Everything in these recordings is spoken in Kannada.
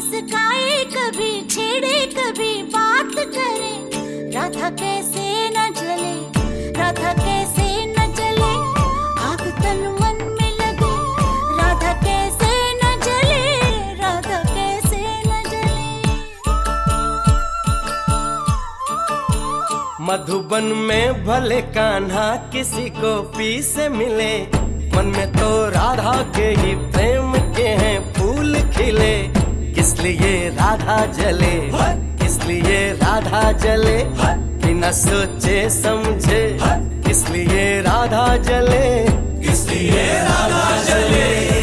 मुस्काए, कभी छेड़े, कभी बात करे। राधा कैसे न चले राधा कैसे न चले आग तन मन में लगे, राधा कैसे न चले राधा कैसे न चले मधुबन में भले कान्हा किसी को पी से मिले, मन में तो राधा के ही प्रेम के हैं फूल खिले। किस लिए राधा जले किस लिए राधा जले बिना सोचे समझे किस लिए राधा जले किस लिए राधा जले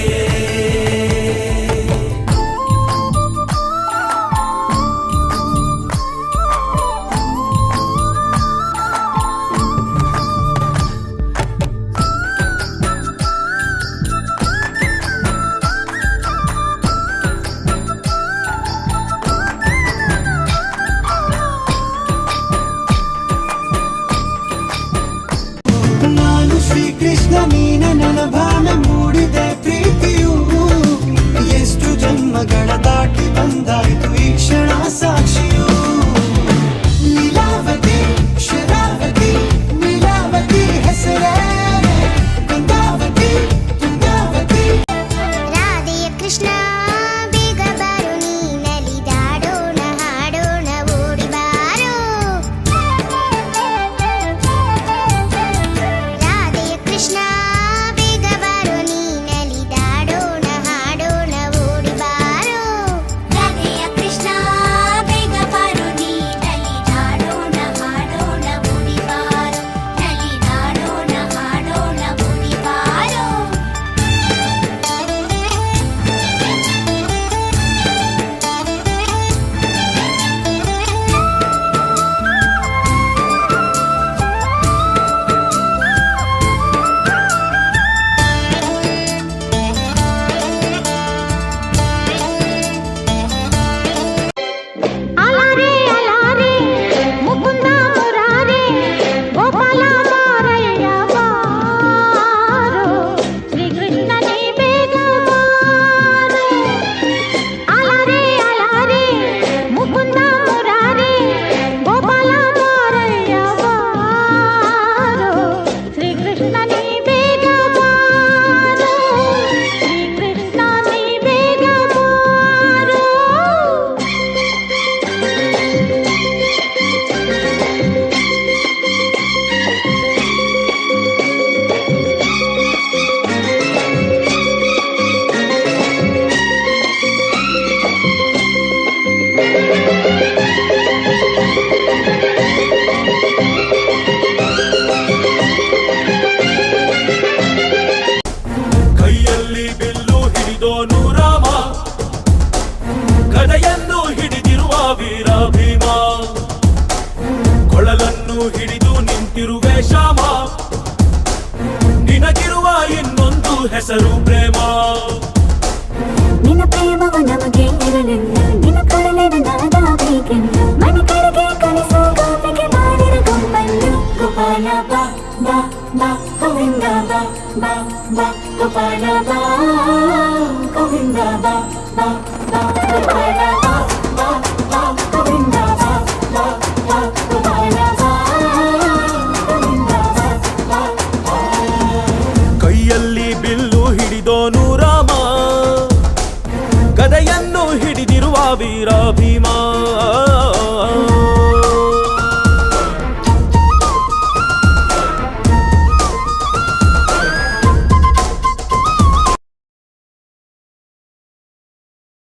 ಹಿಡಿದಿರುವ ವೀರ ಕೊಳಲನ್ನು ಹಿಡಿದು ನಿಂತಿರುವೆ ಶ್ಯಾಮ. ನಿನಗಿರುವ ಇನ್ನೊಂದು ಹೆಸರು ಪ್ರೇಮ. ನಿನ್ನ ಪ್ರೇಮವ ನಮಗೆ ಇರಲಿಲ್ಲ ನಿನ್ನ ಕೊಡಲಿನ ನಾದಾಗಬೇಕೆಂದು ಮನೆ ಕಡೆಗೆ ಕಳಿಸೋ ಗೋಪಿಗೆ ಮಾಡಿರ ಗೊಂಬನ್ನು ಗೋಪಾಲ ಬಾ ಬಾ ಬಾ, ಗೋವಿಂದ ಬಾ ಬಾ ಬಾ, ಗೋಪಾಲ ಬಾ, ಗೋವಿಂದ ಬಾ ಬಾ ಬಾ, ಗೋಪಾಲ ಕೈಯಲ್ಲಿ ಬಿಲ್ಲು ಹಿಡಿದೋನು ರಾಮ ಕದೆಯನ್ನು ಹಿಡಿದಿರುವ ವೀರ ಭೀಮ